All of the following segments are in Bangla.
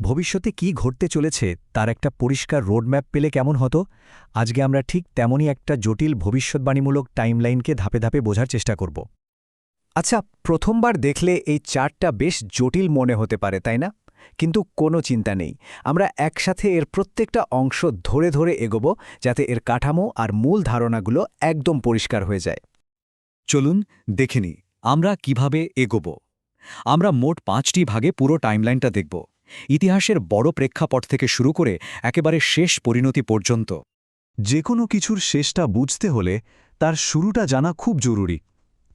ভবিষ্যতে কি ঘটতে চলেছে তার একটা পরিষ্কার রোডম্যাপ পেলে কেমন হতো? আজকে আমরা ঠিক তেমনই একটা জটিল ভবিষ্যৎবাণীমূলক টাইমলাইনকে ধাপে ধাপে বোঝার চেষ্টা করব। আচ্ছা প্রথমবার দেখলে এই চারটা বেশ জটিল মনে হতে পারে, তাই না? কিন্তু কোনো চিন্তা নেই। আমরা একসাথে এর প্রত্যেকটা অংশ ধরে ধরে এগোব যাতে এর কাঠামো আর মূল ধারণাগুলো একদম পরিষ্কার হয়ে যায়। চলুন দেখে আমরা কীভাবে এগোব। আমরা মোট পাঁচটি ভাগে পুরো টাইমলাইনটা দেখব। ইতিহাসের বড় প্রেক্ষাপট থেকে শুরু করে একেবারে শেষ পরিণতি পর্যন্ত। যে কোনো কিছুর শেষটা বুঝতে হলে তার শুরুটা জানা খুব জরুরি।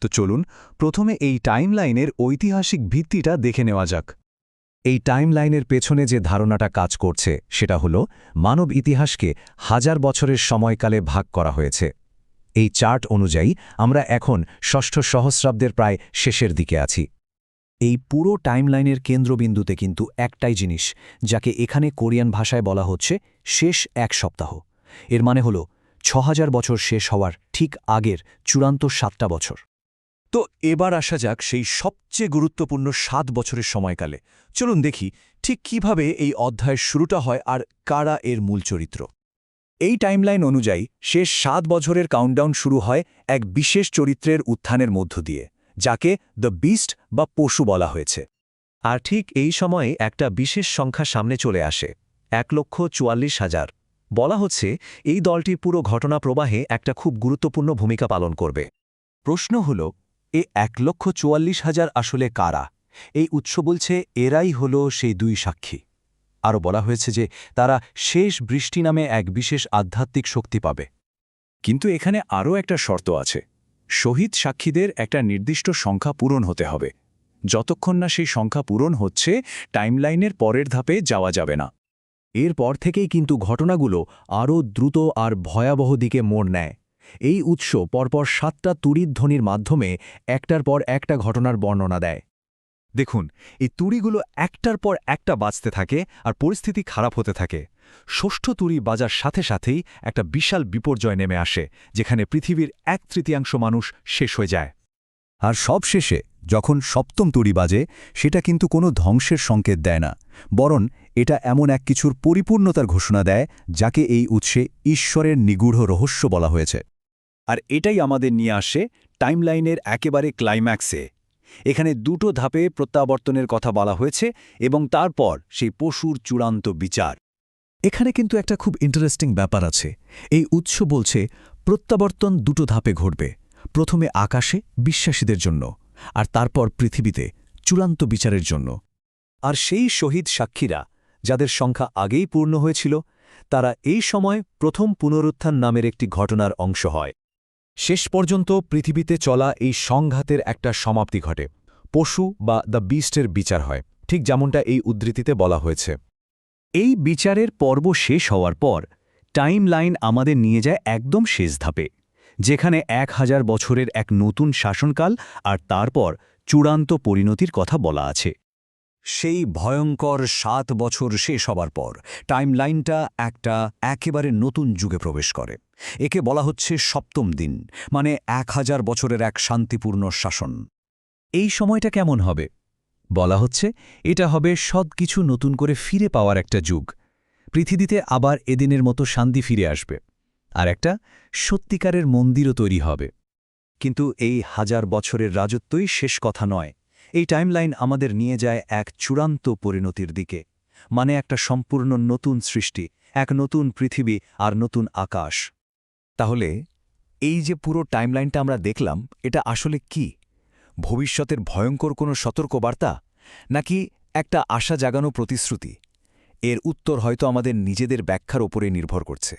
তো চলুন প্রথমে এই টাইমলাইনের ঐতিহাসিক ভিত্তিটা দেখে নেওয়া যাক। এই টাইমলাইনের পেছনে যে ধারণাটা কাজ করছে, সেটা হল মানব ইতিহাসকে হাজার বছরের সময়কালে ভাগ করা হয়েছে। এই চার্ট অনুযায়ী আমরা এখন ষষ্ঠ সহস্রাব্দের প্রায় শেষের দিকে আছি। এই পুরো টাইমলাইনের কেন্দ্রবিন্দুতে কিন্তু একটাই জিনিস, যাকে এখানে কোরিয়ান ভাষায় বলা হচ্ছে শেষ এক সপ্তাহ। এর মানে হল ছ বছর শেষ হওয়ার ঠিক আগের চূড়ান্ত সাতটা বছর। তো এবার আসা যাক সেই সবচেয়ে গুরুত্বপূর্ণ সাত বছরের সময়কালে। চলুন দেখি ঠিক কীভাবে এই অধ্যায়ের শুরুটা হয় আর কারা এর মূল চরিত্র। এই টাইমলাইন অনুযায়ী শেষ সাত বছরের কাউন্টডাউন শুরু হয় এক বিশেষ চরিত্রের উত্থানের মধ্য দিয়ে। যাকে দ্য বিস্ট বা পশু বলা হয়েছে। আর ঠিক এই সময়ে একটা বিশেষ সংখ্যা সামনে চলে আসে, এক লক্ষ চুয়াল্লিশ হাজার। বলা হচ্ছে, এই দলটি পুরো ঘটনা প্রবাহে একটা খুব গুরুত্বপূর্ণ ভূমিকা পালন করবে। প্রশ্ন হল, এ এক লক্ষ চুয়াল্লিশ হাজার আসলে কারা? এই উৎস বলছে, এরাই হল সেই দুই সাক্ষী। আরও বলা হয়েছে যে, তারা শেষ বৃষ্টি নামে এক বিশেষ আধ্যাত্মিক শক্তি পাবে। কিন্তু এখানে আরও একটা শর্ত আছে। শহীদ সাক্ষীদের একটা নির্দিষ্ট সংখ্যা পূরণ হতে হবে। যতক্ষণ না সেই সংখ্যা পূরণ হচ্ছে, টাইমলাইনের পরের ধাপে যাওয়া যাবে না। এরপর থেকেই কিন্তু ঘটনাগুলো আরও দ্রুত আর ভয়াবহ দিকে মোড় নেয়। এই উৎস পরপর সাতটা তুড়িধ্বনির মাধ্যমে একটার পর একটা ঘটনার বর্ণনা দেয়। দেখুন, এই তুড়িগুলো একটার পর একটা বাজতে থাকে আর পরিস্থিতি খারাপ হতে থাকে। ষষ্ঠ তুড়ি বাজার সাথে সাথেই একটা বিশাল বিপর্যয় নেমে আসে, যেখানে পৃথিবীর এক তৃতীয়াংশ মানুষ শেষ হয়ে যায়। আর সব শেষে, যখন সপ্তম তুড়ি বাজে, সেটা কিন্তু কোনো ধ্বংসের সংকেত দেয় না, বরং এটা এমন এক কিছুর পরিপূর্ণতার ঘোষণা দেয়, যাকে এই উৎসে ঈশ্বরের নিগূঢ় রহস্য বলা হয়েছে। আর এটাই আমাদের নিয়ে আসে টাইমলাইনের একেবারে ক্লাইম্যাক্সে। এখানে দুটো ধাপে প্রত্যাবর্তনের কথা বলা হয়েছে এবং তারপর সেই পশুর চূড়ান্ত বিচার। এখানে কিন্তু একটা খুব ইন্টারেস্টিং ব্যাপার আছে। এই উৎস বলছে, প্রত্যাবর্তন দুটো ধাপে ঘটবে। প্রথমে আকাশে বিশ্বাসীদের জন্য, আর তারপর পৃথিবীতে চূড়ান্ত বিচারের জন্য। আর সেই শহীদ সাক্ষীরা, যাদের সংখ্যা আগেই পূর্ণ হয়েছিল, তারা এই সময় প্রথম পুনরুত্থান নামের একটি ঘটনার অংশ হয়। শেষ পর্যন্ত পৃথিবীতে চলা এই সংঘাতের একটা সমাপ্তি ঘটে। পশু বা দ্য বিস্টের বিচার হয়, ঠিক যেমনটা এই উদ্ধৃতিতে বলা হয়েছে। এই বিচারের পর্ব শেষ হওয়ার পর টাইম লাইন আমাদের নিয়ে যায় একদম শেষ ধাপে, যেখানে এক হাজার বছরের এক নতুন শাসনকাল আর তারপর চূড়ান্ত পরিণতির কথা বলা আছে। সেই ভয়ঙ্কর সাত বছর শেষ হবার পর, টাইমলাইনটা একটা একেবারে নতুন যুগে প্রবেশ করে। একে বলা হচ্ছে সপ্তম দিন মানে এক হাজার বছরের এক শান্তিপূর্ণ শাসন। এই সময়টা কেমন হবে? বলা হচ্ছে, এটা হবে সব কিছু নতুন করে ফিরে পাওয়ার একটা যুগ। পৃথিবীতে আবার এদিনের মতো শান্তি ফিরে আসবে। আর একটা সত্যিকারের মন্দিরও তৈরি হবে। কিন্তু এই হাজার বছরের রাজত্বই শেষ কথা নয়। এই টাইমলাইন আমাদের নিয়ে যায় এক চূড়ান্ত পরিণতির দিকে। মানে একটা সম্পূর্ণ নতুন সৃষ্টি, এক নতুন পৃথিবী আর নতুন আকাশ। তাহলে এই যে পুরো টাইমলাইনটা আমরা দেখলাম, এটা আসলে কি? ভবিষ্যতের ভয়ঙ্কর কোনো সতর্কবার্তা নাকি একটা আশা জাগানো প্রতিশ্রুতি? এর উত্তর হয়তো আমাদের নিজেদের ব্যাখ্যার ওপরে নির্ভর করছে।